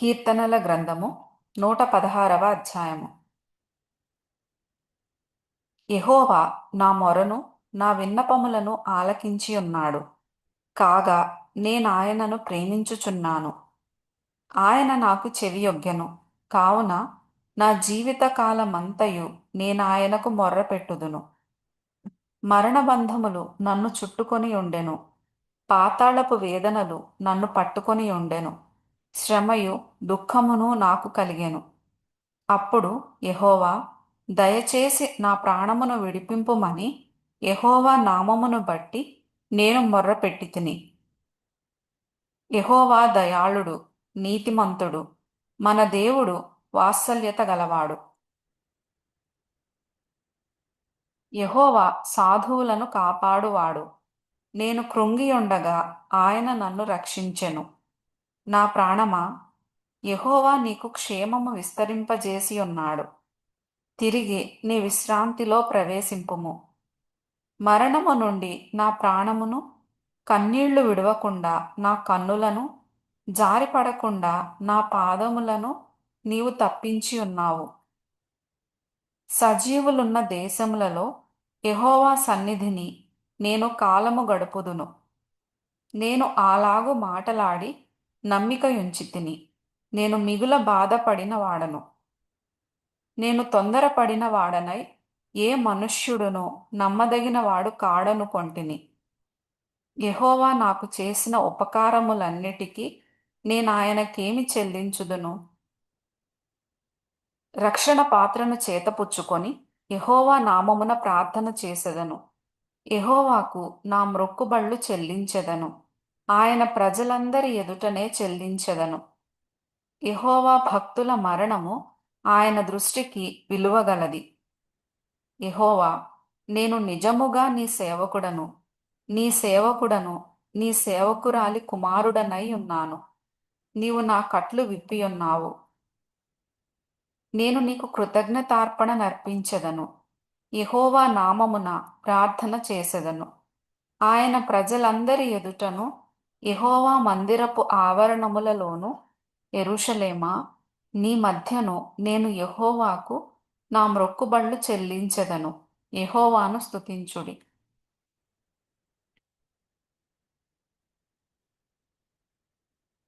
కీర్తనల గ్రంథము నూట పదహారవ అధ్యాయము. ఎహోవా నా మొరను నా విన్నపములను ఆలకించి ఉన్నాడు. కాగా నేనాయనను ప్రేమించుచున్నాను. ఆయన నాకు చెవియొగ్గెను. కావున నా జీవితకాలమంతయు నేనాయనకు మొర్రపెట్టుదును మరణబంధములు నన్ను చుట్టుకొని ఉండెను. పాతాళపు వేదనలు నన్ను పట్టుకొని ఉండెను. శ్రమయు దుఃఖమును నాకు కలిగెను. అప్పుడు యహోవా దయచేసి నా ప్రాణమును విడిపింపుమని యహోవా నామమును బట్టి నేను మొర్రపెట్టి తిని యహోవా దయాళుడు నీతిమంతుడు మన దేవుడు వాత్సల్యత గలవాడు. యహోవా సాధువులను కాపాడువాడు. నేను కృంగియుండగా ఆయన నన్ను రక్షించెను. నా ప్రాణమా? యహోవా నీకు క్షేమము విస్తరింపజేసి ఉన్నాడు తిరిగి నీ విశ్రాంతిలో ప్రవేశింపుము. మరణము నుండి నా ప్రాణమును కన్నీళ్ళు విడవకుండా నా కన్నులను జారిపడకుండా నా పాదములను నీవు తప్పించి ఉన్నావు సజీవులున్న దేశములలో యహోవా సన్నిధిని నేను కాలము గడుపుదును. నేను అలాగు మాటలాడి నమ్మికయుంచి తిని నేను మిగుల బాధపడిన వాడను. నేను తొందరపడిన వాడనై ఏ మనుష్యుడునో నమ్మదగిన వాడు కాడను కొంటిని. యెహోవా నాకు చేసిన ఉపకారములన్నిటికీ నేను ఆయనకేమి చెల్లించుదును? రక్షణ పాత్రను చేతపుచ్చుకొని యహోవా నామమున ప్రార్థన చేసెదను. యహోవాకు నా మ్రొక్కుబళ్ళు చెల్లించెదను. ఆయన ప్రజలందరి ఎదుటనే చెల్లించెదను. యెహోవా భక్తుల మరణము ఆయన దృష్టికి విలువగలది. ఇహోవా నేను నిజముగా నీ సేవకుడను. నీ సేవకుడను నీ సేవకురాలి కుమారుడనై ఉన్నాను. నీవు నా కట్లు విప్పియున్నావు. నేను నీకు కృతజ్ఞతార్పణ నర్పించెదను ఇహోవా నామమున ప్రార్థన చేసెదను. ఆయన ప్రజలందరి ఎదుటను యహోవా మందిరపు ఆవరణములలోను ఎరుషలేమా నీ మధ్యను నేను యహోవాకు నా మ్రొక్కుబళ్ళు చెల్లించెదను. యహోవాను స్తుతించుడి.